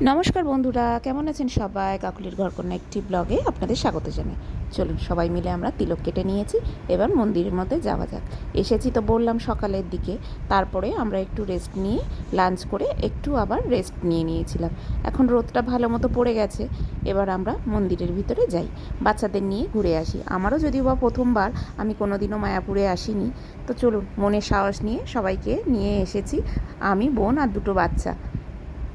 নমস্কার বন্ধুরা, কেমন আছেন সবাই? কাকুলির ঘরকন্যা একটি ব্লগে আপনাদের স্বাগত জানাই। চলুন সবাই মিলে আমরা তিলক কেটে নিয়েছি, এবার মন্দিরের মধ্যে যাওয়া যাক। এসেছি তো বললাম সকালের দিকে, তারপরে আমরা একটু রেস্ট নিয়ে লাঞ্চ করে একটু আবার রেস্ট নিয়ে নিয়েছিলাম। এখন রোদটা ভালো মতো পড়ে গেছে, এবার আমরা মন্দিরের ভিতরে যাই। বাচ্চাদের নিয়ে ঘুরে আসি। আমারও যদিও বা প্রথমবার, আমি কোনোদিনও মায়াপুরে আসিনি। তো চলুন, মনের সাহস নিয়ে সবাইকে নিয়ে এসেছি, আমি, বোন আর দুটো বাচ্চা।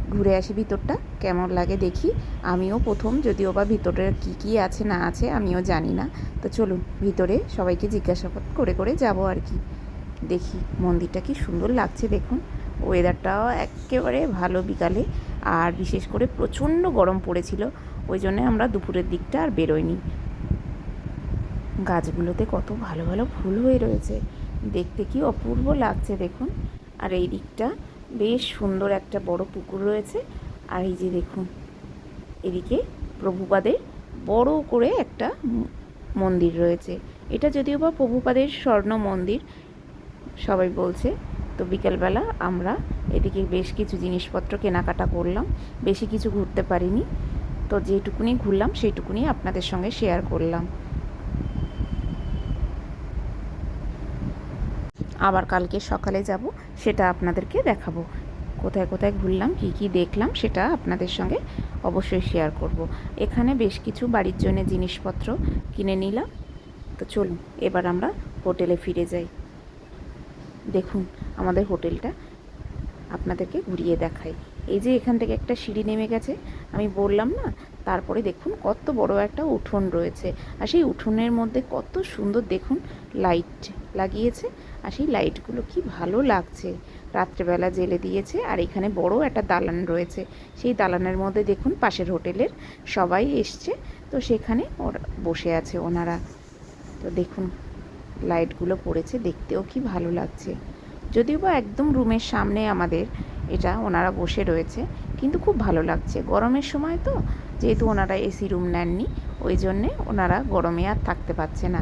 ঘুরে আসি ভিতরটা, কেমন লাগে দেখি। আমিও প্রথম, যদিও বা ভিতরে কী কী আছে, না আছে, আমিও জানি না। তো চলুন, ভিতরে সবাইকে জিজ্ঞাসাবাদ করে করে যাব আর কি। দেখি, মন্দিরটা কি সুন্দর লাগছে, দেখুন। ওয়েদারটাও একেবারে ভালো বিকালে, আর বিশেষ করে প্রচণ্ড গরম পড়েছিল। ওই জন্যে আমরা দুপুরের দিকটা আর বেরোইনি। গাছগুলোতে কত ভালো ভালো ফুল হয়ে রয়েছে। দেখতে কি অপূর্ব লাগছে, দেখুন। আর এই দিকটা বেশ সুন্দর একটা বড় পুকুর রয়েছে। আর এই যে দেখুন, এদিকে প্রভুপাদের বড় করে একটা মন্দির রয়েছে। এটা যদিও বা প্রভুপাদের স্বর্ণ মন্দির, সবাই বলছে। তো বিকেলবেলা আমরা এদিকে বেশ কিছু জিনিসপত্র কেনাকাটা করলাম। বেশি কিছু ঘুরতে পারিনি। তো যেটুকুনি ঘুরলাম, সেইটুকুনি আপনাদের সঙ্গে শেয়ার করলাম। আবার কালকে সকালে যাব, সেটা আপনাদেরকে দেখাবো। কোথায় কোথায় ঘুরলাম, কী কী দেখলাম, সেটা আপনাদের সঙ্গে অবশ্যই শেয়ার করব। এখানে বেশ কিছু বাড়ির জন্য জিনিসপত্র কিনে নিলাম। তো চলুন, এবার আমরা হোটেলে ফিরে যাই। দেখুন, আমাদের হোটেলটা আপনাদেরকে ঘুরিয়ে দেখাই। এই যে এখান থেকে একটা সিঁড়ি নেমে গেছে, আমি বললাম না, তারপরে দেখুন কত বড় একটা উঠোন রয়েছে। আর সেই উঠোনের মধ্যে কত সুন্দর, দেখুন লাইট লাগিয়েছে আর সেই লাইটগুলো কি ভালো লাগছে। রাত্রেবেলা জেলে দিয়েছে আর এখানে বড় একটা দালান রয়েছে। সেই দালানের মধ্যে দেখুন পাশের হোটেলের সবাই এসছে। তো সেখানে ওরা বসে আছে ওনারা। তো দেখুন লাইটগুলো পড়েছে, দেখতেও কি ভালো লাগছে। যদিও বা একদম রুমের সামনে আমাদের এটা ওনারা বসে রয়েছে, কিন্তু খুব ভালো লাগছে। গরমের সময় তো যেহেতু ওনারা এসি রুম নেননি, ওই জন্যে ওনারা গরমে আর থাকতে পারছে না।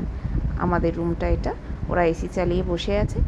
আমাদের রুমটা এটা ওরা এসি চালিয়ে বসে আছে।